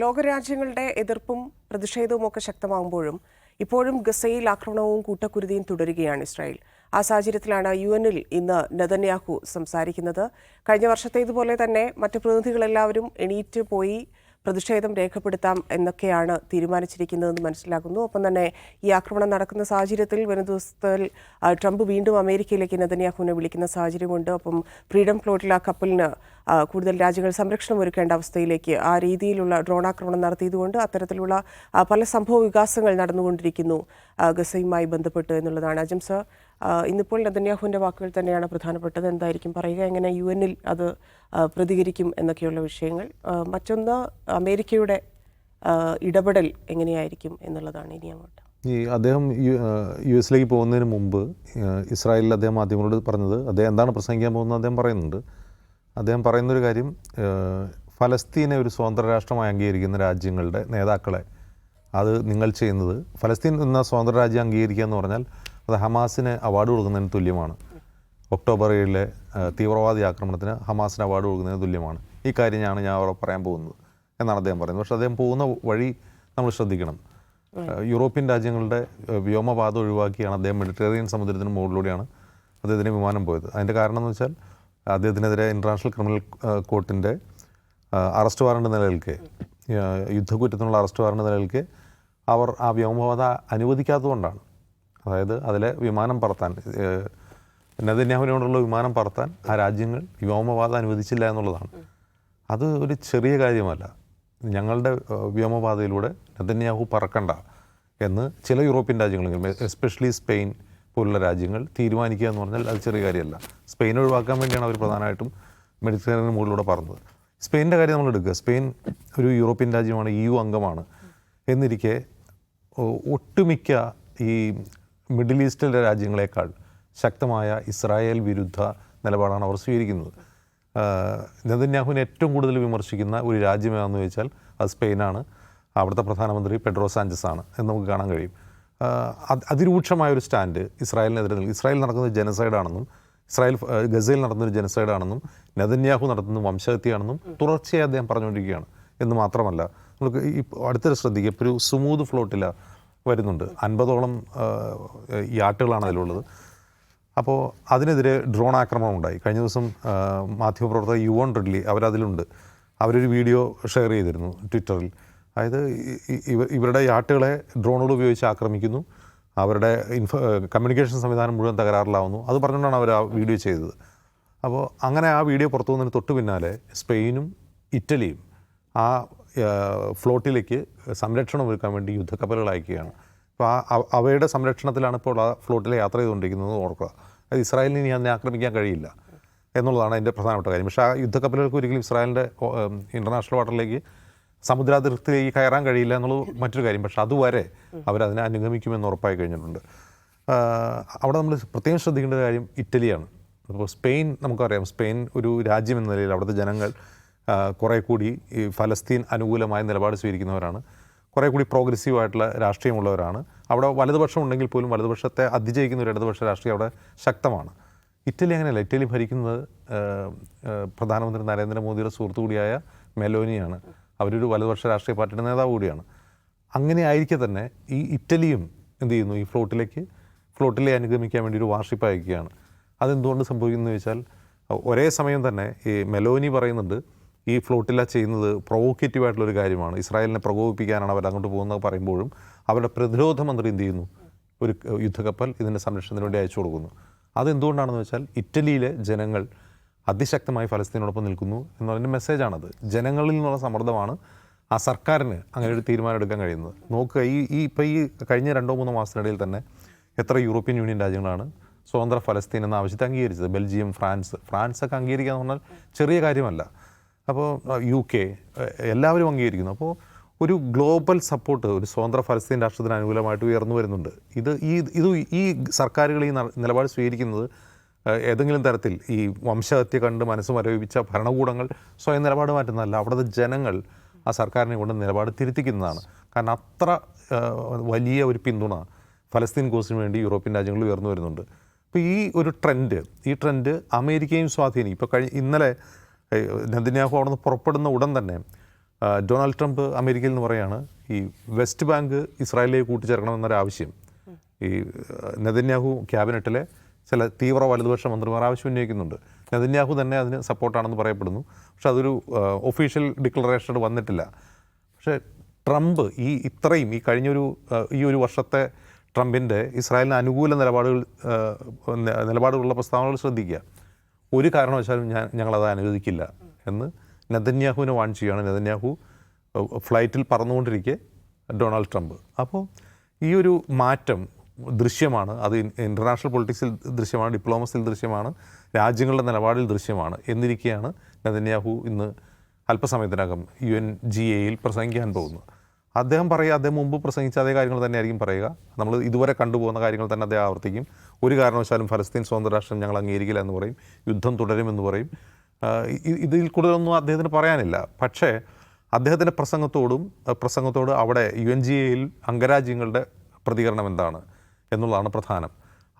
ലോകരാജ്യങ്ങളുടെ എതിർപ്പും പ്രതിഷേധവും ഒക്കെ ശക്തമാകുമ്പോഴും ഇപ്പോഴും ഗസയിൽ ആക്രമണവും കൂട്ടക്കുരുതിയും തുടരുകയാണ് ഇസ്രായേൽ. ആ സാഹചര്യത്തിലാണ് യു എനിൽ ഇന്ന് നെതന്യാഹു സംസാരിക്കുന്നത്. കഴിഞ്ഞ വർഷത്തേതുപോലെ തന്നെ മറ്റ് പ്രതിനിധികളെല്ലാവരും എണീറ്റ് പോയി പ്രതിഷേധം രേഖപ്പെടുത്താം എന്നൊക്കെയാണ് തീരുമാനിച്ചിരിക്കുന്നതെന്ന് മനസ്സിലാക്കുന്നു ഒപ്പം തന്നെ ഈ ആക്രമണം നടക്കുന്ന സാഹചര്യത്തിൽ വരും ദിവസത്തിൽ ട്രംപ് വീണ്ടും അമേരിക്കയിലേക്ക് നെതന്യാഹുവിനെ വിളിക്കുന്ന സാഹചര്യമുണ്ട്. അപ്പം ഫ്രീഡം ഫ്ലോട്ടിൽ ആ കപ്പലിന് കൂടുതൽ രാജ്യങ്ങൾ സംരക്ഷണം ഒരുക്കേണ്ട അവസ്ഥയിലേക്ക് ആ രീതിയിലുള്ള ഡ്രോൺ ആക്രമണം നടത്തിയതുകൊണ്ട് അത്തരത്തിലുള്ള പല സംഭവ വികാസങ്ങൾ നടന്നുകൊണ്ടിരിക്കുന്നു ഗസയുമായി ബന്ധപ്പെട്ട് എന്നുള്ളതാണ്. അജം സർ ഇന്നിപ്പോൾ നെതന്യാഹുവിന്റെ വാക്കുകൾ തന്നെയാണ് പ്രധാനപ്പെട്ടത്. എന്തായിരിക്കും പറയുക? എങ്ങനെ യു എന്നിൽ അത് പ്രതികരിക്കും എന്നൊക്കെയുള്ള വിഷയങ്ങൾ. മറ്റൊന്ന് അമേരിക്കയുടെ ഇടപെടൽ എങ്ങനെയായിരിക്കും എന്നുള്ളതാണ് ഇനി അങ്ങോട്ട്. ഈ അദ്ദേഹം യു- എസിലേക്ക് പോകുന്നതിന് മുമ്പ് ഇസ്രായേലിൽ അദ്ദേഹം മാധ്യമങ്ങളോട് പറഞ്ഞത് അദ്ദേഹം എന്താണ് പ്രസംഗിക്കാൻ പോകുന്നത് അദ്ദേഹം പറയുന്നുണ്ട്. അദ്ദേഹം പറയുന്നൊരു കാര്യം ഫലസ്തീനെ ഒരു സ്വതന്ത്ര രാഷ്ട്രമായി അംഗീകരിക്കുന്ന രാജ്യങ്ങളുടെ നേതാക്കളെ അത് നിങ്ങൾ ചെയ്യുന്നത് ഫലസ്തീൻ എന്ന സ്വതന്ത്ര രാജ്യം അംഗീകരിക്കുക എന്ന് പറഞ്ഞാൽ അത് ഹമാസിന് അവാർഡ് കൊടുക്കുന്നതിന് തുല്യമാണ്. ഒക്ടോബർ ഏഴിലെ തീവ്രവാദി ആക്രമണത്തിന് ഹമാസിന് അവാർഡ് കൊടുക്കുന്നതിന് തുല്യമാണ്. ഈ കാര്യം ഞാൻ അവിടെ പറയാൻ പോകുന്നത് എന്നാണ് അദ്ദേഹം പറയുന്നത്. പക്ഷേ അദ്ദേഹം പോകുന്ന വഴി നമ്മൾ ശ്രദ്ധിക്കണം. യൂറോപ്യൻ രാജ്യങ്ങളുടെ വ്യോമപാത ഒഴിവാക്കിയാണ് അദ്ദേഹം മെഡിറ്ററേനിയൻ സമുദ്രത്തിന് മുകളിലൂടെയാണ് അദ്ദേഹത്തിന് വിമാനം പോയത്. അതിന്റെ കാരണം എന്ന് വെച്ചാൽ അദ്ദേഹത്തിനെതിരെ ഇന്റർനാഷണൽ ക്രിമിനൽ കോർട്ടിന്റെ അറസ്റ്റ് വാറണ്ട് നിലനിൽക്കെ. യുദ്ധക്കുറ്റത്തിനുള്ള അറസ്റ്റ് വാറണ്ട് നിലനിൽക്കെ. അവർ ആ വ്യോമപാത അനുവദിക്കാത്തതുകൊണ്ടാണ്. അതായത് അതിലെ വിമാനം പറത്താൻ നെതന്യാഹുവിനോടുള്ള വിമാനം പറത്താൻ ആ രാജ്യങ്ങൾ വ്യോമപാത അനുവദിച്ചില്ല എന്നുള്ളതാണ്. അത് ഒരു ചെറിയ കാര്യമല്ല. ഞങ്ങളുടെ വ്യോമപാതയിലൂടെ നെതന്യാഹു പറക്കണ്ട എന്ന് ചില യൂറോപ്യൻ രാജ്യങ്ങളെങ്കിലും എസ്പെഷ്യലി സ്പെയിൻ പോലുള്ള രാജ്യങ്ങൾ തീരുമാനിക്കുക എന്ന് പറഞ്ഞാൽ അത് ചെറിയ കാര്യമല്ല. സ്പെയിൻ ഒഴിവാക്കാൻ വേണ്ടിയാണ് അവർ പ്രധാനമായിട്ടും മെഡിറ്ററേനിയൻ മുകളിലൂടെ പറഞ്ഞത് സ്പെയിനിന്റെ കാര്യം നമ്മൾ എടുക്കുക. സ്പെയിൻ ഒരു യൂറോപ്യൻ രാജ്യമാണ് ഇ യു അംഗമാണ്. എന്നിരിക്കെ ഒട്ടുമിക്ക ഈ മിഡിൽ ഈസ്റ്റിലെ രാജ്യങ്ങളെക്കാൾ ശക്തമായ ഇസ്രായേൽ വിരുദ്ധ നിലപാടാണ് അവർ സ്വീകരിക്കുന്നത്. നെതന്യാഹുവിനെ ഏറ്റവും കൂടുതൽ വിമർശിക്കുന്ന ഒരു രാജ്യം ഏതാണെന്ന് ചോദിച്ചാൽ അത് സ്പെയിനാണ്. അവിടുത്തെ പ്രധാനമന്ത്രി പെഡ്രോ സാഞ്ചസ് ആണ് എന്ന് നമുക്ക് കാണാൻ കഴിയും. അതിരൂക്ഷമായ ഒരു സ്റ്റാൻഡ് ഇസ്രായേലിനെതിരെ ഇസ്രായേൽ നടക്കുന്നത് ജനസൈഡാണെന്നും ഇസ്രായേൽ ഗസയിൽ നടന്നൊരു ജനസൈഡാണെന്നും നെതന്യാഹു നടത്തുന്ന വംശഹത്യയാണെന്നും തുടർച്ചയായി അദ്ദേഹം പറഞ്ഞുകൊണ്ടിരിക്കുകയാണ് എന്ന് മാത്രമല്ല. നമുക്ക് ഈ അടുത്തൊരു ശ്രദ്ധിക്കുക. ഇപ്പോൾ ഒരു സ്മൂത്ത് ഫ്ലോട്ടില വരുന്നുണ്ട്. അൻപതോളം യാട്ടുകളാണ് അതിലുള്ളത്. അപ്പോൾ അതിനെതിരെ ഡ്രോൺ ആക്രമണം ഉണ്ടായി. കഴിഞ്ഞ ദിവസം മാധ്യമപ്രവർത്തകർ യുവൺ റിഡ്ലി അവരതിലുണ്ട്. അവരൊരു വീഡിയോ ഷെയർ ചെയ്തിരുന്നു ട്വിറ്ററിൽ. അതായത് ഇവരുടെ യാട്ടുകളെ ഡ്രോണുകൾ ഉപയോഗിച്ച് ആക്രമിക്കുന്നു. അവരുടെ ഇൻഫ കമ്മ്യൂണിക്കേഷൻ സംവിധാനം മുഴുവൻ തകരാറിലാവുന്നു. അത് പറഞ്ഞുകൊണ്ടാണ് അവർ ആ വീഡിയോ ചെയ്തത്. അപ്പോൾ അങ്ങനെ ആ വീഡിയോ പുറത്തു വന്നതിന് തൊട്ട് പിന്നാലെ സ്പെയിനും ഇറ്റലിയും ആ, ഫ്ലോട്ടിലേക്ക് സംരക്ഷണം ഒരുക്കാൻ വേണ്ടി യുദ്ധക്കപ്പലുകൾ അയക്കുകയാണ് അപ്പോൾ ആ അവയുടെ സംരക്ഷണത്തിലാണ് ഇപ്പോൾ ആ ഫ്ലോട്ടിൽ യാത്ര ചെയ്തുകൊണ്ടിരിക്കുന്നത് ഓർക്കുക. അത് ഇസ്രായേലിന് ഇനി അതിനെ ആക്രമിക്കാൻ കഴിയില്ല എന്നുള്ളതാണ് അതിന്റെ പ്രധാനപ്പെട്ട കാര്യം. പക്ഷേ ആ യുദ്ധക്കപ്പലുകൾക്ക് ഒരിക്കലും ഇസ്രായേലിന്റെ ഇന്റർനാഷണൽ വാട്ടറിലേക്ക് സമുദ്രാതിർത്തിയിലേക്ക് കയറാൻ കഴിയില്ല എന്നുള്ളത് മറ്റൊരു കാര്യം. പക്ഷേ അതുവരെ അവരതിനെ അനുഗമിക്കുമെന്ന് ഉറപ്പായി കഴിഞ്ഞിട്ടുണ്ട്. അവിടെ നമ്മൾ പ്രത്യേകം ശ്രദ്ധിക്കേണ്ട കാര്യം ഇറ്റലിയാണ്. അപ്പോൾ സ്പെയിൻ നമുക്കറിയാം സ്പെയിൻ ഒരു രാജ്യം എന്ന നിലയിൽ അവിടുത്തെ ജനങ്ങൾ കുറേ കൂടി ഈ ഫലസ്തീൻ അനുകൂലമായ നിലപാട് സ്വീകരിക്കുന്നവരാണ്. കുറേ കൂടി പ്രോഗ്രസീവ് ആയിട്ടുള്ള രാഷ്ട്രീയമുള്ളവരാണ്. അവിടെ വലതുപക്ഷം ഉണ്ടെങ്കിൽ പോലും വലതുപക്ഷത്തെ അതിജയിക്കുന്ന ഒരു ഇടതുപക്ഷ രാഷ്ട്രീയം അവിടെ ശക്തമാണ്. ഇറ്റലി അങ്ങനെയല്ല ഇറ്റലി ഭരിക്കുന്നത് പ്രധാനമന്ത്രി നരേന്ദ്രമോദിയുടെ സുഹൃത്തു കൂടിയായ മെലോനിയാണ്. അവരൊരു വലതുപക്ഷ രാഷ്ട്രീയ പാർട്ടിയുടെ നേതാവ് കൂടിയാണ്. അങ്ങനെ ആയിരിക്കെ തന്നെ ഈ ഇറ്റലിയും എന്ത് ചെയ്യുന്നു? ഈ ഫ്ലോട്ടിലേക്ക് ഫ്ലോട്ടിലെ അനുഗമിക്കാൻ വേണ്ടി ഒരു വാർഷിപ്പ് അയക്കുകയാണ്. അതെന്തുകൊണ്ട് സംഭവിക്കുന്നത് വെച്ചാൽ ഒരേ സമയം തന്നെ ഈ മെലോനി പറയുന്നുണ്ട് ഈ ഫ്ലോട്ടില ചെയ്യുന്നത് പ്രൊവോക്കേറ്റീവായിട്ടുള്ളൊരു കാര്യമാണ്. ഇസ്രായേലിനെ പ്രകോപിപ്പിക്കാനാണ് അവർ അങ്ങോട്ട് പോകുന്നത് പറയുമ്പോഴും അവരുടെ പ്രതിരോധ മന്ത്രി എന്ത് ചെയ്യുന്നു? ഒരു യുദ്ധക്കപ്പൽ ഇതിന്റെ സംരക്ഷണത്തിന് വേണ്ടി അയച്ചു കൊടുക്കുന്നു. അതെന്തുകൊണ്ടാണെന്ന് വെച്ചാൽ ഇറ്റലിയിലെ ജനങ്ങൾ അതിശക്തമായി ഫലസ്തീനോടൊപ്പം നിൽക്കുന്നു എന്ന് പറയുന്ന മെസ്സേജാണത്. ജനങ്ങളിൽ നിന്നുള്ള സമ്മർദ്ദമാണ് ആ സർക്കാരിന് അങ്ങനെ ഒരു തീരുമാനം എടുക്കാൻ കഴിയുന്നത്. നോക്കുക ഈ ഈ ഇപ്പോൾ ഈ കഴിഞ്ഞ രണ്ടോ മൂന്നോ മാസത്തിനിടയിൽ തന്നെ എത്ര യൂറോപ്യൻ യൂണിയൻ രാജ്യങ്ങളാണ് സ്വതന്ത്ര ഫലസ്തീൻ എന്ന ആവശ്യത്തെ അംഗീകരിച്ചത്. Belgium France. ഫ്രാൻസൊക്കെ അംഗീകരിക്കുക എന്ന് പറഞ്ഞാൽ ചെറിയ കാര്യമല്ല. അപ്പോൾ യു കെ എല്ലാവരും അംഗീകരിക്കുന്നു. അപ്പോൾ ഒരു ഗ്ലോബൽ സപ്പോർട്ട് ഒരു സ്വതന്ത്ര ഫലസ്തീൻ രാഷ്ട്രത്തിന് അനുകൂലമായിട്ട് ഉയർന്നു വരുന്നുണ്ട്. ഇത് ഈ ഇത് ഈ സർക്കാരുകൾ ഈ നിലപാട് സ്വീകരിക്കുന്നത് ഏതെങ്കിലും തരത്തിൽ ഈ വംശഹത്യ കണ്ട് മനസ്സ് മരവിപ്പിച്ച ഭരണകൂടങ്ങൾ സ്വയം നിലപാട് മാറ്റുന്നതല്ല അവിടുത്തെ ജനങ്ങൾ ആ സർക്കാരിനെ കൊണ്ട് നിലപാട് തിരുത്തിക്കുന്നതാണ്. കാരണം അത്ര വലിയ ഒരു പിന്തുണ ഫലസ്തീൻ കോസിന് വേണ്ടി യൂറോപ്യൻ രാജ്യങ്ങളിൽ ഉയർന്നു വരുന്നുണ്ട്. അപ്പോൾ ഈ ഒരു ട്രെൻഡ് ഈ ട്രെൻഡ് അമേരിക്കയും സ്വാധീനിക്കും. ഇപ്പോൾ കഴിഞ്ഞ ഇന്നലെ നെതന്യാഹു അവിടെ നിന്ന് പുറപ്പെടുന്ന ഉടൻ തന്നെ ഡൊണാൾഡ് ട്രംപ് അമേരിക്കയിൽ നിന്ന് പറയാണ് ഈ വെസ്റ്റ് ബാങ്ക് ഇസ്രായേലിലേക്ക് കൂട്ടിച്ചേർക്കണമെന്നൊരാവശ്യം ഈ നെതന്യാഹു ക്യാബിനറ്റിലെ ചില തീവ്ര വലതുപക്ഷ മന്ത്രിമാർ ആവശ്യം ഉന്നയിക്കുന്നുണ്ട്. നെതന്യാഹു തന്നെ അതിന് സപ്പോർട്ടാണെന്ന് പറയപ്പെടുന്നു. പക്ഷെ അതൊരു ഒഫീഷ്യൽ ഡിക്ലറേഷൻ വന്നിട്ടില്ല. പക്ഷേ ട്രംപ് ഈ ഇത്രയും ഈ കഴിഞ്ഞൊരു ഈ ഒരു വർഷത്തെ ട്രംപിന്റെ ഇസ്രായേലിന് അനുകൂല നിലപാടുകൾ നിലപാടുകളുള്ള പ്രസ്താവനകൾ ശ്രദ്ധിക്കുക. ഒരു കാരണവശാലും ഞാൻ ഞങ്ങളത് അനുവദിക്കില്ല എന്ന് നെതന്യാഹുവിനെ വാൺ ചെയ്യുകയാണ്. നെതന്യാഹു ഫ്ലൈറ്റിൽ പറന്നുകൊണ്ടിരിക്കെ ഡൊണാൾഡ് ട്രംപ്. അപ്പോൾ ഈ ഒരു മാറ്റം ദൃശ്യമാണ്. അത് ഇന്റർനാഷണൽ പൊളിറ്റിക്സിൽ ദൃശ്യമാണ് ഡിപ്ലോമസിയിൽ ദൃശ്യമാണ് രാജ്യങ്ങളുടെ നിലപാടിൽ ദൃശ്യമാണ് എന്നിരിക്കെയാണ് നെതന്യാഹു ഇന്ന് അല്പസമയത്തിനകം യു എൻ ജി എയിൽ പ്രസംഗിക്കാൻ പോകുന്നത്. അദ്ദേഹം പറയുക അദ്ദേഹം മുമ്പ് പ്രസംഗിച്ച അതേ കാര്യങ്ങൾ തന്നെയായിരിക്കും പറയുക. നമ്മൾ ഇതുവരെ കണ്ടുപോകുന്ന കാര്യങ്ങൾ തന്നെ അദ്ദേഹം ആവർത്തിക്കും. ഒരു കാരണവശാലും ഫലസ്തീൻ സ്വതന്ത്ര രാഷ്ട്രം ഞങ്ങൾ അംഗീകരിക്കില്ല എന്ന് പറയും. യുദ്ധം തുടരുമെന്ന് പറയും. ഇതിൽ കൂടുതലൊന്നും അദ്ദേഹത്തിന് പറയാനില്ല. പക്ഷേ അദ്ദേഹത്തിന്റെ പ്രസംഗത്തോടും പ്രസംഗത്തോട് അവിടെ യു എൻ ജി എയിൽ അംഗരാജ്യങ്ങളുടെ പ്രതികരണം എന്താണ് എന്നുള്ളതാണ് പ്രധാനം.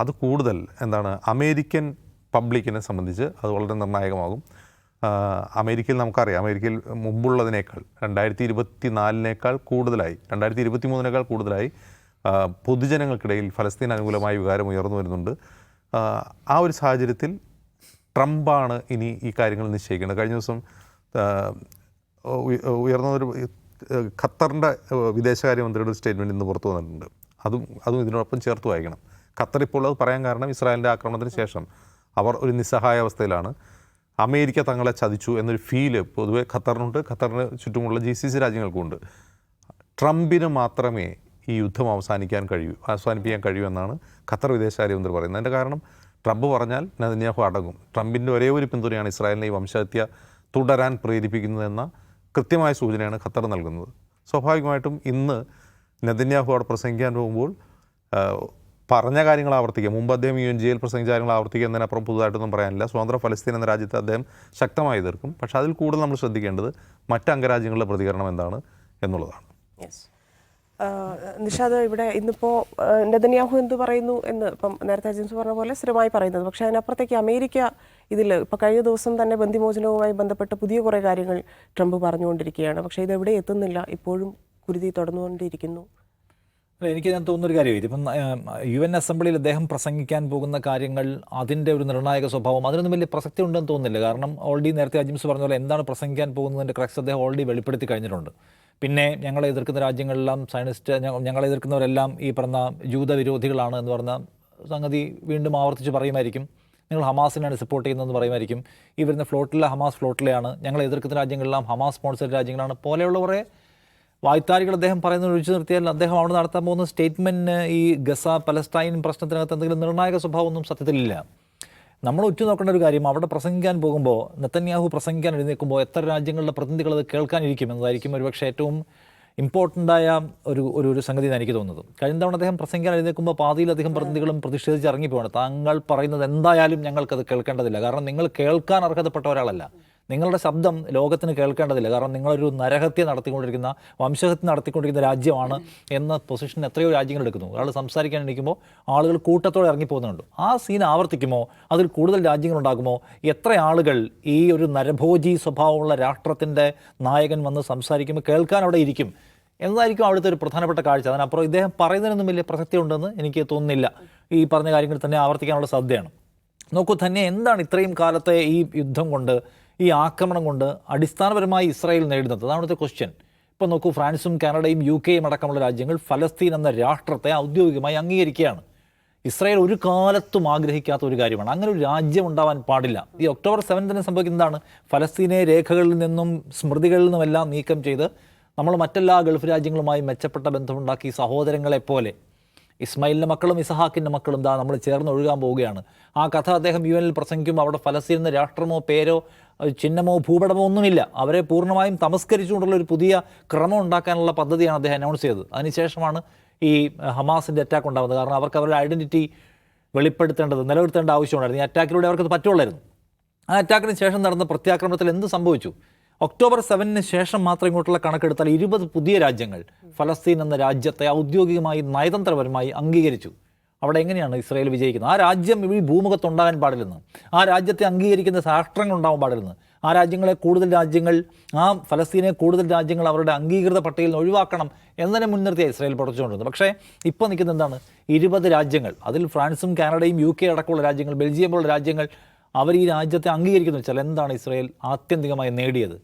അത് കൂടുതൽ എന്താണ് അമേരിക്കൻ പബ്ലിക്കിനെ സംബന്ധിച്ച് അത് വളരെ നിർണായകമാകും. അമേരിക്കയിൽ നമുക്കറിയാം. അമേരിക്കയിൽ മുമ്പുള്ളതിനേക്കാൾ രണ്ടായിരത്തി ഇരുപത്തി നാലിനേക്കാൾ കൂടുതലായി രണ്ടായിരത്തി ഇരുപത്തി മൂന്നിനേക്കാൾ കൂടുതലായി പൊതുജനങ്ങൾക്കിടയിൽ ഫലസ്തീൻ അനുകൂലമായി വികാരം ഉയർന്നു വരുന്നുണ്ട്. ആ, ഒരു സാഹചര്യത്തിൽ ട്രംപാണ് ഇനി ഈ കാര്യങ്ങൾ നിശ്ചയിക്കുന്നത് കഴിഞ്ഞ ദിവസം ഉയർന്ന ഒരു ഖത്തറിന്റെ വിദേശകാര്യമന്ത്രിയുടെ ഒരു സ്റ്റേറ്റ്മെന്റ് ഇന്ന് പുറത്തു വന്നിട്ടുണ്ട്. അതും അതും ഇതിനോടൊപ്പം ചേർത്ത് വായിക്കണം. ഖത്തർ ഇപ്പോൾ അത് പറയാൻ കാരണം ഇസ്രായേലിന്റെ ആക്രമണത്തിന് ശേഷം. അവർ ഒരു നിസ്സഹായ അവസ്ഥയിലാണ് അമേരിക്ക തങ്ങളെ ചതിച്ചു എന്നൊരു ഫീൽ പൊതുവെ ഖത്തറിനുണ്ട്. ഖത്തറിന് ചുറ്റുമുള്ള ജി സി സി രാജ്യങ്ങൾക്കുമുണ്ട്. ട്രംപിന് മാത്രമേ ഈ യുദ്ധം അവസാനിക്കാൻ കഴിയൂ അവസാനിപ്പിക്കാൻ കഴിയൂ എന്നാണ് ഖത്തർ വിദേശകാര്യമന്ത്രി പറയുന്നത്. അതിന്റെ കാരണം ട്രംപ് പറഞ്ഞാൽ നെതന്യാഹു അടങ്ങും. ട്രംപിന്റെ ഒരേ ഒരു പിന്തുണയാണ് ഇസ്രായേലിനെ ഈ വംശഹത്യ തുടരാൻ പ്രേരിപ്പിക്കുന്നതെന്ന കൃത്യമായ സൂചനയാണ് ഖത്തർ നൽകുന്നത്. സ്വാഭാവികമായിട്ടും ഇന്ന് നെതന്യാഹു അവിടെ പ്രസംഗിക്കാൻ പോകുമ്പോൾ പറഞ്ഞ കാര്യങ്ങൾ ആവർത്തിക്കുക മുമ്പ് അദ്ദേഹം യു എൻ ജിയിൽ പ്രസംഗിച്ച കാര്യങ്ങൾ ആവർത്തിക്കുക എന്നതിനപ്പുറം പുതുതായിട്ടൊന്നും പറയാനില്ല. സ്വതന്ത്ര ഫലസ്തീൻ എന്ന രാജ്യത്ത് അദ്ദേഹം ശക്തമായി എതിർക്കും. പക്ഷേ അതിൽ കൂടുതൽ നമ്മൾ ശ്രദ്ധിക്കേണ്ടത് മറ്റ് അംഗരാജ്യങ്ങളുടെ പ്രതികരണം എന്താണ് എന്നുള്ളതാണ്. നിഷാദ് ഇവിടെ ഇന്നിപ്പോൾ നെതന്യാഹു എന്ത് പറയുന്നു എന്ന് ഇപ്പം നേരത്തെ അജിൻസ് പറഞ്ഞ പോലെ സ്ഥിരമായി പറയുന്നത്. പക്ഷേ അതിനപ്പുറത്തേക്ക് അമേരിക്ക ഇതിൽ ഇപ്പോൾ കഴിഞ്ഞ ദിവസം തന്നെ ബന്ധിമോചനവുമായി ബന്ധപ്പെട്ട പുതിയ കുറേ കാര്യങ്ങൾ ട്രംപ് പറഞ്ഞുകൊണ്ടിരിക്കുകയാണ്. പക്ഷേ ഇതെവിടെ എത്തുന്നില്ല. ഇപ്പോഴും കുരുതി തുടർന്നുകൊണ്ടിരിക്കുന്നു. എനിക്ക് ഞാൻ തോന്നുന്ന ഒരു കാര്യം ഇതിപ്പം യു എൻ അസംബ്ലിയിൽ അദ്ദേഹം പ്രസംഗിക്കാൻ പോകുന്ന കാര്യങ്ങൾ അതിന്റെ ഒരു നിർണായക സ്വഭാവം അതിനൊന്നും വലിയ പ്രസക്തി ഉണ്ടെന്ന് തോന്നുന്നില്ല. കാരണം ഓൾറെഡി നേരത്തെ അജിംസ് പറഞ്ഞ പോലെ എന്താണ് പ്രസംഗിക്കാൻ പോകുന്നതിന്റെ ക്രക്സ് അദ്ദേഹം ഓൾറെഡി വെളിപ്പെടുത്തി കഴിഞ്ഞിട്ടുണ്ട്. പിന്നെ ഞങ്ങളെ എതിർക്കുന്ന രാജ്യങ്ങളെല്ലാം സയനിസ്റ്റ് ഞങ്ങളെ എതിർക്കുന്നവരെല്ലാം ഈ പറഞ്ഞ ജൂതവിരോധികളാണ് എന്ന് പറഞ്ഞ സംഗതി വീണ്ടും ആവർത്തിച്ച് പറയുമായിരിക്കും. നിങ്ങൾ ഹമാസിനാണ് സപ്പോർട്ട് ചെയ്യുന്നതെന്ന് പറയുമായിരിക്കും. ഈ വരുന്ന ഫ്ലോട്ടിലെ ഹമാസ് ഫ്ലോട്ടിലെയാണ്. ഞങ്ങളെ എതിർക്കുന്ന രാജ്യങ്ങളെല്ലാം ഹമാസ് സ്പോൺസർ രാജ്യങ്ങളാണ്. പോലെയുള്ള കുറേ വായ്ത്താരികൾ അദ്ദേഹം പറയുന്നത് ഒഴിച്ചു നിർത്തിയാൽ അദ്ദേഹം അവിടെ നടത്താൻ പോകുന്ന സ്റ്റേറ്റ്മെന്റിന് ഈ ഗസ പലസ്തൈൻ പ്രശ്നത്തിനകത്ത് എന്തെങ്കിലും നിർണായക സ്വഭാവമൊന്നും സത്യത്തിലില്ല. നമ്മൾ ഉറ്റുനോക്കേണ്ട ഒരു കാര്യം അവിടെ പ്രസംഗിക്കാൻ പോകുമ്പോൾ നെത്തന്യാഹു പ്രസംഗിക്കാൻ എഴുന്നേൽക്കുമ്പോൾ എത്ര രാജ്യങ്ങളുടെ പ്രതിനിധികൾ അത് കേൾക്കാനിരിക്കും എന്നതായിരിക്കും ഒരുപക്ഷെ ഏറ്റവും ഇമ്പോർട്ടന്റ് ആയ ഒരു ഒരു ഒരു സംഗതി എനിക്ക് തോന്നുന്നത്. കഴിഞ്ഞ തവണ അദ്ദേഹം പ്രസംഗിക്കാൻ എഴുന്നേൽക്കുമ്പോൾ പാതിയിലധികം പ്രതിനിധികളും പ്രതിഷേധിച്ച് ഇറങ്ങിപ്പോകണം താങ്കൾ പറയുന്നത് എന്തായാലും ഞങ്ങൾക്കത് കേൾക്കേണ്ടതില്ല. കാരണം നിങ്ങൾ കേൾക്കാൻ അർഹതപ്പെട്ട ഒരാളല്ല. നിങ്ങളുടെ ശബ്ദം ലോകത്തിന് കേൾക്കേണ്ടതില്ല. കാരണം നിങ്ങളൊരു നരഹത്യ നടത്തിക്കൊണ്ടിരിക്കുന്ന വംശഹത്യ നടത്തിക്കൊണ്ടിരിക്കുന്ന രാജ്യമാണ് എന്ന പൊസിഷൻ എത്രയോ രാജ്യങ്ങൾ എടുക്കുന്നു. ഒരാൾ സംസാരിക്കാൻ ഇരിക്കുമ്പോൾ ആളുകൾ കൂട്ടത്തോടെ ഇറങ്ങിപ്പോകുന്നുണ്ട് ആ സീൻ ആവർത്തിക്കുമോ? അതിൽ കൂടുതൽ രാജ്യങ്ങളുണ്ടാകുമോ എത്ര ആളുകൾ ഈ ഒരു നരഭോജി സ്വഭാവമുള്ള രാഷ്ട്രത്തിന്റെ നായകൻ വന്ന് സംസാരിക്കുമ്പോൾ കേൾക്കാൻ അവിടെ ഇരിക്കും? എന്നതായിരിക്കും അവിടുത്തെ ഒരു പ്രധാനപ്പെട്ട കാഴ്ച. അതിനപ്പുറം ഇദ്ദേഹം പറയുന്നതിനൊന്നും വലിയ പ്രസക്തി ഉണ്ടെന്ന് എനിക്ക് തോന്നുന്നില്ല. ഈ പറഞ്ഞ കാര്യങ്ങൾ തന്നെ ആവർത്തിക്കാനുള്ള സാധ്യതയാണ്. നോക്കൂ തന്നെ എന്താണ് ഇത്രയും കാലത്തെ ഈ യുദ്ധം കൊണ്ട് ഈ ആക്രമണം കൊണ്ട് അടിസ്ഥാനപരമായി ഇസ്രായേൽ നേടുന്നത് അതാണ് അവിടുത്തെ ക്വസ്റ്റ്യൻ ഇപ്പോൾ നോക്കൂ ഫ്രാൻസും കാനഡയും യു കെയും അടക്കമുള്ള രാജ്യങ്ങൾ ഫലസ്തീൻ എന്ന രാഷ്ട്രത്തെ ഔദ്യോഗികമായി അംഗീകരിക്കുകയാണ്. ഇസ്രായേൽ ഒരു കാലത്തും ആഗ്രഹിക്കാത്ത ഒരു കാര്യമാണ്. അങ്ങനെ ഒരു രാജ്യം ഉണ്ടാവാൻ പാടില്ല. ഈ ഒക്ടോബർ സെവൻ തന്നെ സംഭവിക്കുന്നതാണ്. ഫലസ്തീനെ രേഖകളിൽ നിന്നും സ്മൃതികളിൽ നിന്നുമെല്ലാം നീക്കം ചെയ്ത് നമ്മൾ മറ്റെല്ലാ ഗൾഫ് രാജ്യങ്ങളുമായി മെച്ചപ്പെട്ട ബന്ധമുണ്ടാക്കി സഹോദരങ്ങളെ പോലെ ഇസ്മായിലിന്റെ മക്കളും ഇസഹാക്കിന്റെ മക്കളും ദാ നമ്മൾ ചേർന്ന് ഒഴുകാൻ പോവുകയാണ്. ആ കഥ അദ്ദേഹം യു എനിൽ പ്രസംഗിക്കുമ്പോൾ അവിടെ ഫലസ്തീനിന്റെ രാഷ്ട്രമോ പേരോ ചിഹ്നമോ ഭൂപടമോ ഒന്നുമില്ല. അവരെ പൂർണമായും തമസ്കരിച്ചുകൊണ്ടുള്ള ഒരു പുതിയ ക്രമം ഉണ്ടാക്കാനുള്ള പദ്ധതിയാണ് അദ്ദേഹം അനൗൺസ് ചെയ്തത്. അതിനുശേഷമാണ് ഈ ഹമാസിന്റെ അറ്റാക്ക് ഉണ്ടാകുന്നത്. കാരണം അവർക്ക് അവരുടെ ഐഡന്റിറ്റി വെളിപ്പെടുത്തേണ്ടത് നിലനിർത്തേണ്ട ആവശ്യമുണ്ടായിരുന്നു. ഈ അറ്റാക്കിലൂടെ അവർക്ക് പറ്റുള്ളായിരുന്നു. ആ അറ്റാക്കിന് ശേഷം നടന്ന പ്രത്യാക്രമണത്തിൽ എന്ത് സംഭവിച്ചു? ഒക്ടോബർ സെവനിന് ശേഷം മാത്രം ഇങ്ങോട്ടുള്ള കണക്കെടുത്താൽ ഇരുപത് പുതിയ രാജ്യങ്ങൾ ഫലസ്തീൻ എന്ന രാജ്യത്തെ ഔദ്യോഗികമായി നയതന്ത്രപരമായി അംഗീകരിച്ചു. അവിടെ എങ്ങനെയാണ് ഇസ്രായേൽ വിജയിക്കുന്നത്? ആ രാജ്യം ഈ ഭൂമുഖത്തുണ്ടാകാൻ പാടില്ലെന്ന് ആ രാജ്യത്തെ അംഗീകരിക്കുന്ന രാഷ്ട്രങ്ങൾ ഉണ്ടാകാൻ പാടില്ലെന്ന് ആ രാജ്യങ്ങളെ കൂടുതൽ രാജ്യങ്ങൾ ആ ഫലസ്തീനെ കൂടുതൽ രാജ്യങ്ങൾ അവരുടെ അംഗീകൃത പട്ടികയിൽ നിന്ന് ഒഴിവാക്കണം എന്നതിനെ മുൻനിർത്തിയാണ് ഇസ്രായേൽ പുറത്തുകൊണ്ടിരുന്നത് പക്ഷേ ഇപ്പോൾ നിൽക്കുന്ന എന്താണ്? ഇരുപത് രാജ്യങ്ങൾ അതിൽ ഫ്രാൻസും കാനഡയും യു കെ അടക്കമുള്ള രാജ്യങ്ങൾ ബെൽജിയം പോലുള്ള രാജ്യങ്ങൾ അവർ ഈ രാജ്യത്തെ അംഗീകരിക്കുന്നു വെച്ചാൽ എന്താണ് ഇസ്രയേൽ ആത്യന്തികമായി നേടിയത്?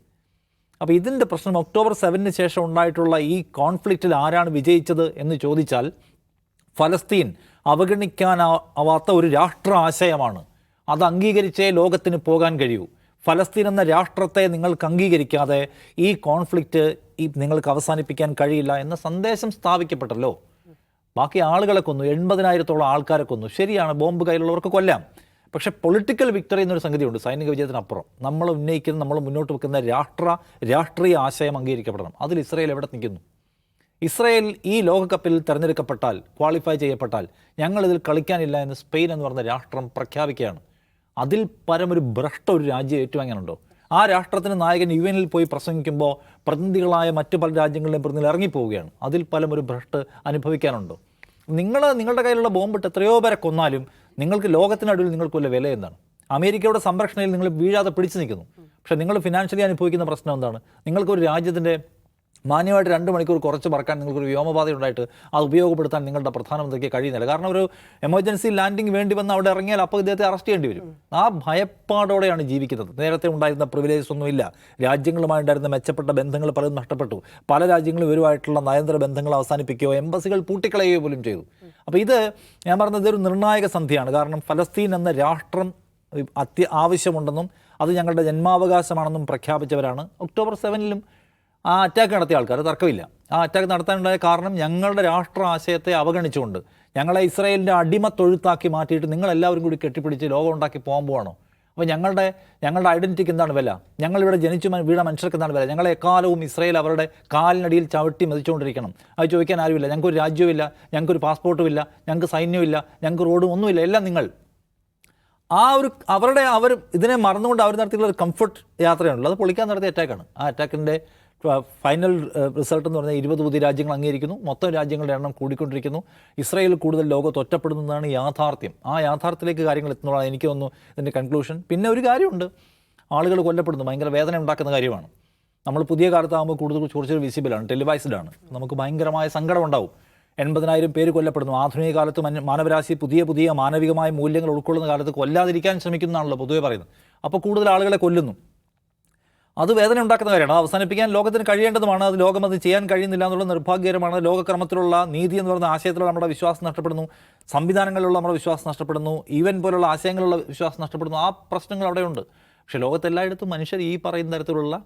അപ്പോൾ ഇതിന്റെ പ്രശ്നം ഒക്ടോബർ സെവനിന് ശേഷം ഉണ്ടായിട്ടുള്ള ഈ കോൺഫ്ലിക്റ്റിൽ ആരാണ് വിജയിച്ചത് എന്ന് ചോദിച്ചാൽ ഫലസ്തീൻ അവഗണിക്കാനാവാത്ത ഒരു രാഷ്ട്ര ആശയമാണ് അത് അംഗീകരിച്ചേ ലോകത്തിന് പോകാൻ കഴിയൂ. ഫലസ്തീൻ എന്ന രാഷ്ട്രത്തെ നിങ്ങൾക്ക് അംഗീകരിക്കാതെ ഈ കോൺഫ്ലിക്റ്റ് ഈ നിങ്ങൾക്ക് അവസാനിപ്പിക്കാൻ കഴിയില്ല എന്ന സന്ദേശം സ്ഥാപിക്കപ്പെട്ടല്ലോ. ബാക്കി ആളുകളെ കൊന്നു എൺപതിനായിരത്തോളം ആൾക്കാരെ കൊന്നു. ശരിയാണ് ബോംബ് കയ്യിലുള്ളവർക്ക് കൊല്ലാം. പക്ഷേ പൊളിറ്റിക്കൽ വിക്ടറി എന്നൊരു സംഗതിയുണ്ട് സൈനിക വിജയത്തിനപ്പുറം. നമ്മൾ ഉന്നയിക്കുന്ന നമ്മൾ മുന്നോട്ട് വെക്കുന്ന രാഷ്ട്ര രാഷ്ട്രീയ ആശയം അംഗീകരിക്കപ്പെടണം. അതിൽ ഇസ്രയേൽ എവിടെ നിൽക്കുന്നു? ഇസ്രയേൽ ഈ ലോകകപ്പിൽ തിരഞ്ഞെടുക്കപ്പെട്ടാൽ ക്വാളിഫൈ ചെയ്യപ്പെട്ടാൽ ഞങ്ങളിതിൽ കളിക്കാനില്ല എന്ന് സ്പെയിൻ എന്ന് പറഞ്ഞ രാഷ്ട്രം പ്രഖ്യാപിക്കുകയാണ്. അതിൽ പരമൊരു ഭ്രഷ്ട ഒരു രാജ്യം ഏറ്റുവാങ്ങാനുണ്ടോ? ആ രാഷ്ട്രത്തിന് നായകൻ യു എനിൽ പോയി പ്രസംഗിക്കുമ്പോൾ പ്രതിനിധികളായ മറ്റു പല രാജ്യങ്ങളിലെയും പ്രതിനിധികൾ ഇറങ്ങിപ്പോവുകയാണ്. അതിൽ പലമൊരു ഭ്രഷ്ട് അനുഭവിക്കാനുണ്ടോ? നിങ്ങൾ നിങ്ങളുടെ കയ്യിലുള്ള ബോംബിട്ട് എത്രയോ പേരെ കൊന്നാലും നിങ്ങൾക്ക് ലോകത്തിനടുവിൽ നിങ്ങൾക്ക് വല്ല വില എന്താണ്? അമേരിക്കയുടെ സംരക്ഷണയിൽ നിങ്ങൾ വീഴാതെ പിടിച്ചു നിൽക്കുന്നു. പക്ഷേ നിങ്ങൾ ഫിനാൻഷ്യലി അനുഭവിക്കുന്ന പ്രശ്നം എന്താണ്? നിങ്ങൾക്കൊരു രാജ്യത്തിന്റെ മാന്യമായിട്ട് രണ്ട് മണിക്കൂർ കുറച്ച് മറക്കാൻ നിങ്ങൾക്കൊരു വ്യോമപാത ഉണ്ടായിട്ട് അത് ഉപയോഗപ്പെടുത്താൻ നിങ്ങളുടെ പ്രധാനമന്ത്രിക്ക് കഴിയുന്നില്ല. കാരണം ഒരു എമർജൻസി ലാൻഡിംഗ് വേണ്ടി വന്ന് അവിടെ ഇറങ്ങിയാൽ അപ്പോൾ ഇദ്ദേഹത്തെ അറസ്റ്റ് ചെയ്യേണ്ടി വരും. ആ ഭയപ്പാടോടെയാണ് ജീവിക്കുന്നത്. നേരത്തെ ഉണ്ടായിരുന്ന പ്രിവിലേജസ് ഒന്നുമില്ല രാജ്യങ്ങളുമായി ഉണ്ടായിരുന്ന മെച്ചപ്പെട്ട ബന്ധങ്ങൾ പലതും നഷ്ടപ്പെട്ടു. പല രാജ്യങ്ങളും ഇവരുമായിട്ടുള്ള നയതന്ത്ര ബന്ധങ്ങൾ അവസാനിപ്പിക്കുകയോ എംബസികൾ പൂട്ടിക്കളയുകയോ പോലും ചെയ്തു. അപ്പോൾ ഇത് ഞാൻ പറഞ്ഞത് ഒരു നിർണായക സന്ധിയാണ്. കാരണം ഫലസ്തീൻ എന്ന രാഷ്ട്രം അത്യ ആവശ്യമുണ്ടെന്നും അത് ഞങ്ങളുടെ ജന്മാവകാശമാണെന്നും പ്രഖ്യാപിച്ചവരാണ്. ഒക്ടോബർ സെവനിലും ആ അറ്റാക്ക് നടത്തിയ ആൾക്കാർ തർക്കമില്ല. ആ അറ്റാക്ക് നടത്താനുണ്ടായ കാരണം ഞങ്ങളുടെ രാഷ്ട്ര ആശയത്തെ അവഗണിച്ചുകൊണ്ട് ഞങ്ങളെ ഇസ്രായേലിന്റെ അടിമ തൊഴുത്താക്കി മാറ്റിയിട്ട് നിങ്ങളെല്ലാവരും കൂടി കെട്ടിപ്പിടിച്ച് ലോകം ഉണ്ടാക്കി പോകാൻ പോവാണോ? അപ്പോൾ ഞങ്ങളുടെ ഞങ്ങളുടെ ഐഡന്റിറ്റിക്ക് എന്താണ് വില? ഞങ്ങളിവിടെ ജനിച്ചു വീട മനുഷ്യർക്ക് എന്താണ് വില? ഞങ്ങളെ എക്കാലവും ഇസ്രയേൽ അവരുടെ കാലിനടിയിൽ ചവിട്ടി മതിച്ചുകൊണ്ടിരിക്കണം. അത് ചോദിക്കാൻ ആരുമില്ല. ഞങ്ങൾക്കൊരു രാജ്യവുമില്ല ഞങ്ങൾക്കൊരു പാസ്പോർട്ടും ഇല്ല ഞങ്ങൾക്ക് സൈന്യമില്ല ഞങ്ങൾക്ക് റോഡും ഒന്നുമില്ല. എല്ലാം നിങ്ങൾ. ആ ഒരു അവരുടെ അവർ ഇതിനെ മറന്നുകൊണ്ട് അവർ നടത്തിയുള്ള ഒരു കംഫർട്ട് യാത്രയാണല്ലോ അത് പൊളിക്കാൻ നടത്തിയ അറ്റാക്കാണ് ആ അറ്റാക്കിന്റെ ഫൈനൽ റിസൾട്ട് എന്ന് പറഞ്ഞാൽ ഇരുപത് പുതിയ രാജ്യങ്ങൾ അംഗീകരിക്കുന്നു. മൊത്തം രാജ്യങ്ങളുടെ എണ്ണം കൂടിക്കൊണ്ടിരിക്കുന്നു. ഇസ്രായേൽ കൂടുതൽ ലോകത്ത് ഒറ്റപ്പെടുന്നതാണ് യാഥാർത്ഥ്യം. ആ യാഥാർത്ഥ്യത്തിലേക്ക് കാര്യങ്ങൾ എത്തുന്നതാണ് എനിക്ക് തോന്നുന്നു ഇതിന്റെ കൺക്ലൂഷൻ പിന്നെ ഒരു കാര്യമുണ്ട്. ആളുകൾ കൊല്ലപ്പെടുന്നു. ഭയങ്കര വേദന ഉണ്ടാക്കുന്ന കാര്യമാണ്. നമ്മൾ പുതിയ കാലത്താകുമ്പോൾ കൂടുതൽ കുറച്ച് വിസിബിളാണ് ടെലിവൈസ്ഡ് ആണ്. നമുക്ക് ഭയങ്കരമായ സങ്കടം ഉണ്ടാവും. എൺപതിനായിരം പേര് കൊല്ലപ്പെടുന്നു. ആധുനിക കാലത്ത് മാനവരാശി പുതിയ പുതിയ മാനവികമായ മൂല്യങ്ങൾ ഉൾക്കൊള്ളുന്ന കാലത്ത് കൊല്ലാതിരിക്കാൻ ശ്രമിക്കുന്നതാണല്ലോ പൊതുവെ പറയുന്നത്. അപ്പോൾ കൂടുതൽ ആളുകളെ കൊല്ലുന്നു. അത് വേദന ഉണ്ടാക്കുന്ന കാര്യമാണ്. അവസാനിപ്പിക്കാൻ ലോകത്തിന് കഴിയേണ്ടതുമാണ്. അത് ലോകം അത് ചെയ്യാൻ കഴിയുന്നില്ല എന്നുള്ള നിർഭാഗ്യകരമാണ്. ലോകക്രമത്തിലുള്ള നീതി എന്ന് പറയുന്ന ആശയത്തിലുള്ള നമ്മുടെ വിശ്വാസം നഷ്ടപ്പെടുന്നു. സംവിധാനങ്ങളിലുള്ള നമ്മുടെ വിശ്വാസം നഷ്ടപ്പെടുന്നു. ഈവൻ പോലുള്ള ആശയങ്ങളുള്ള വിശ്വാസം നഷ്ടപ്പെടുന്നു. ആ പ്രശ്നങ്ങൾ അവിടെയുണ്ട്. പക്ഷേ ലോകത്തെല്ലായിടത്തും മനുഷ്യർ ഈ പറയുന്ന തരത്തിലുള്ള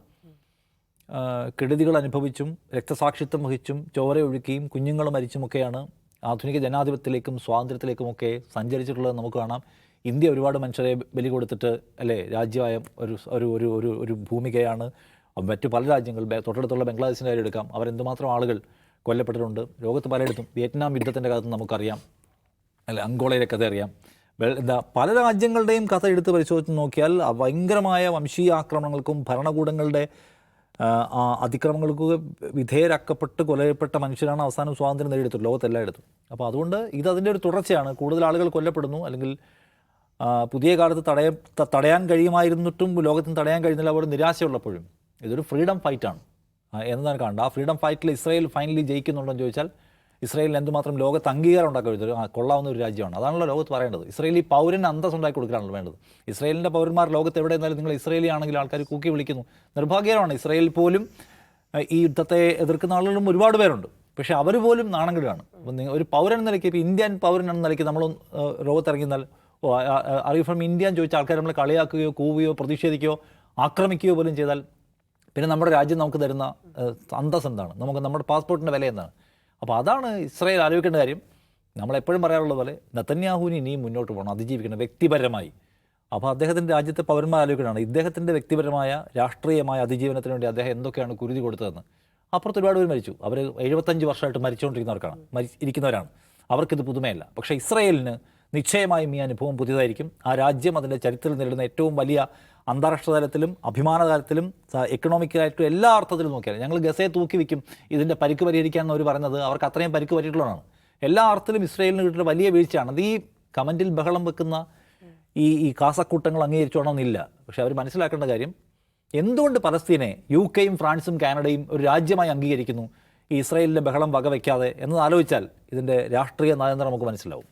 കെടുതികൾ അനുഭവിച്ചും രക്തസാക്ഷിത്വം വഹിച്ചും ചോര ഒഴുക്കിയും കുഞ്ഞുങ്ങൾ മരിച്ചുമൊക്കെയാണ് ആധുനിക ജനാധിപത്യത്തിലേക്കും സ്വാതന്ത്ര്യത്തിലേക്കുമൊക്കെ സഞ്ചരിച്ചിട്ടുള്ളത് നമുക്ക് കാണാം. ഇന്ത്യ ഒരുപാട് മനുഷ്യരെ ബലി കൊടുത്തിട്ട് അല്ലേ രാജ്യമായ ഒരു ഒരു ഒരു ഒരു ഒരു ഭൂമികയാണ്. മറ്റു പല രാജ്യങ്ങൾ തൊട്ടടുത്തുള്ള ബംഗ്ലാദേശിന്റെ കാര്യം എടുക്കാം. അവരെന്തുമാത്രം ആളുകൾ കൊല്ലപ്പെട്ടിട്ടുണ്ട്. ലോകത്ത് പലയിടത്തും വിയറ്റ്നാം യുദ്ധത്തിന്റെ കാലത്ത് നമുക്കറിയാം. അല്ലെ അങ്കോളയിലെ കഥ അറിയാം. എന്താ പല രാജ്യങ്ങളുടെയും കഥ എടുത്ത് പരിശോധിച്ച് നോക്കിയാൽ ഭയങ്കരമായ വംശീയ ആക്രമണങ്ങൾക്കും ഭരണകൂടങ്ങളുടെ അതിക്രമങ്ങൾക്കും വിധേയരാക്കപ്പെട്ട് കൊല്ലപ്പെട്ട മനുഷ്യരാണ് അവസാനം സ്വാതന്ത്ര്യം നേടിയെടുത്തത് ലോകത്തെല്ലായിടത്തും അപ്പോൾ അതുകൊണ്ട് ഇത് അതിന്റെ ഒരു തുടർച്ചയാണ്. കൂടുതൽ ആളുകൾ കൊല്ലപ്പെടുന്നു അല്ലെങ്കിൽ പുതിയ കാലത്ത് തടയ തടയാൻ കഴിയുമായിരുന്നിട്ടും ലോകത്തിന് തടയാൻ കഴിയുന്നില്ല അവർ നിരാശയുള്ളപ്പോഴും ഇതൊരു ഫ്രീഡം ഫൈറ്റാണ് എന്നതാണ് കാണുന്നത് ആ ഫ്രീഡം ഫൈറ്റിൽ ഇസ്രായേൽ ഫൈനലി ജയിക്കുന്നുണ്ടോ എന്ന് ചോദിച്ചാൽ ഇസ്രായേലിന് എന്തുമാത്രം ലോകത്ത് അംഗീകാരം ഉണ്ടാക്കാൻ ഒരു കൊള്ളാവുന്ന ഒരു രാജ്യമാണ്. അതാണല്ലോ ലോകത്ത് പറയേണ്ടത്. ഇസ്രായേലി പൗരന് അന്തസ് ഉണ്ടാക്കി കൊടുക്കാനാണല്ലോ വേണ്ടത്. ഇസ്രായേലിന്റെ പൗരന്മാർ ലോകത്ത് എവിടെ എന്നാലും നിങ്ങൾ ഇസ്രായേലി ആണെങ്കിൽ ആൾക്കാർ കൂക്കി വിളിക്കുന്നു. നിർഭാഗ്യകരമാണ്. ഇസ്രായേൽ പോലും ഈ യുദ്ധത്തെ എതിർക്കുന്ന ആളുകളും ഒരുപാട് പേരുണ്ട്. പക്ഷേ അവർ പോലും അപ്പം ഒരു പൗരൻ നിലയ്ക്ക് ഇപ്പോൾ ഇന്ത്യൻ പൗരൻ എന്ന നിലയ്ക്ക് നമ്മൾ ലോകത്തിറങ്ങിയാൽ ഓ അറിയൂ ഫ്രം ഇന്ത്യ എന്ന് ചോദിച്ച ആൾക്കാർ നമ്മൾ കളിയാക്കുകയോ കൂവുകയോ പ്രതിഷേധിക്കുകയോ ആക്രമിക്കുകയോ പോലും ചെയ്താൽ പിന്നെ നമ്മുടെ രാജ്യം നമുക്ക് തരുന്ന അന്തസ് എന്താണ്? നമുക്ക് നമ്മുടെ പാസ്പോർട്ടിന്റെ വില എന്താണ്? അപ്പോൾ അതാണ് ഇസ്രായേൽ ആലോചിക്കേണ്ട കാര്യം. നമ്മളെപ്പോഴും പറയാറുള്ള പോലെ നത്തന്യാഹുവിന് ഇനിയും മുന്നോട്ട് പോകണം അതിജീവിക്കണം വ്യക്തിപരമായി. അപ്പോൾ അദ്ദേഹത്തിന്റെ രാജ്യത്തെ പൗരന്മാർ ആലോചിക്കണം ഇദ്ദേഹത്തിന്റെ വ്യക്തിപരമായ രാഷ്ട്രീയമായ അതിജീവനത്തിന് വേണ്ടി അദ്ദേഹം എന്തൊക്കെയാണ് കുരുതി കൊടുത്തതെന്ന്. അപ്പുറത്ത് ഒരുപാട് പേര് മരിച്ചു. അവർ എഴുപത്തഞ്ച് വർഷമായിട്ട് മരിച്ചുകൊണ്ടിരിക്കുന്നവർക്കാണ് മരി ഇരിക്കുന്നവരാണ് അവർക്കിത് പുതുമയല്ല. പക്ഷേ ഇസ്രയേലിന് നിശ്ചയമായും ഈ അനുഭവം പുതിയതായിരിക്കും. ആ രാജ്യം അതിന്റെ ചരിത്രത്തിൽ നേരിടുന്ന ഏറ്റവും വലിയ അന്താരാഷ്ട്ര തലത്തിലും അഭിമാന തലത്തിലും എക്കണോമിക്കലായിട്ടും എല്ലാ അർത്ഥത്തിലും നോക്കിയാൽ ഞങ്ങൾ ഗസയെ തൂക്കി വയ്ക്കും ഇതിന്റെ പരിക്ക് പരിഹരിക്കാൻ എന്ന് അവർ പറഞ്ഞത് അവർക്ക് അത്രയും പരിക്ക് പറ്റിയിട്ടുള്ളതാണ്. എല്ലാ അർത്ഥത്തിലും ഇസ്രയേലിന് കിട്ടുന്ന വലിയ വീഴ്ചയാണ്. അത് ഈ കമന്റിൽ ബഹളം വെക്കുന്ന ഈ ഈ കാസക്കൂട്ടങ്ങൾ അംഗീകരിച്ചോണമെന്നില്ല പക്ഷെ അവർ മനസ്സിലാക്കേണ്ട കാര്യം എന്തുകൊണ്ട് പലസ്തീനെ യു കെയും ഫ്രാൻസും കാനഡയും ഒരു രാജ്യമായി അംഗീകരിക്കുന്നു? ഈ ഇസ്രയേലിന്റെ ബഹളം വകവയ്ക്കാതെ എന്നത് ആലോചിച്ചാൽ ഇതിന്റെ രാഷ്ട്രീയ നയതന്ത്രം നമുക്ക് മനസ്സിലാവും.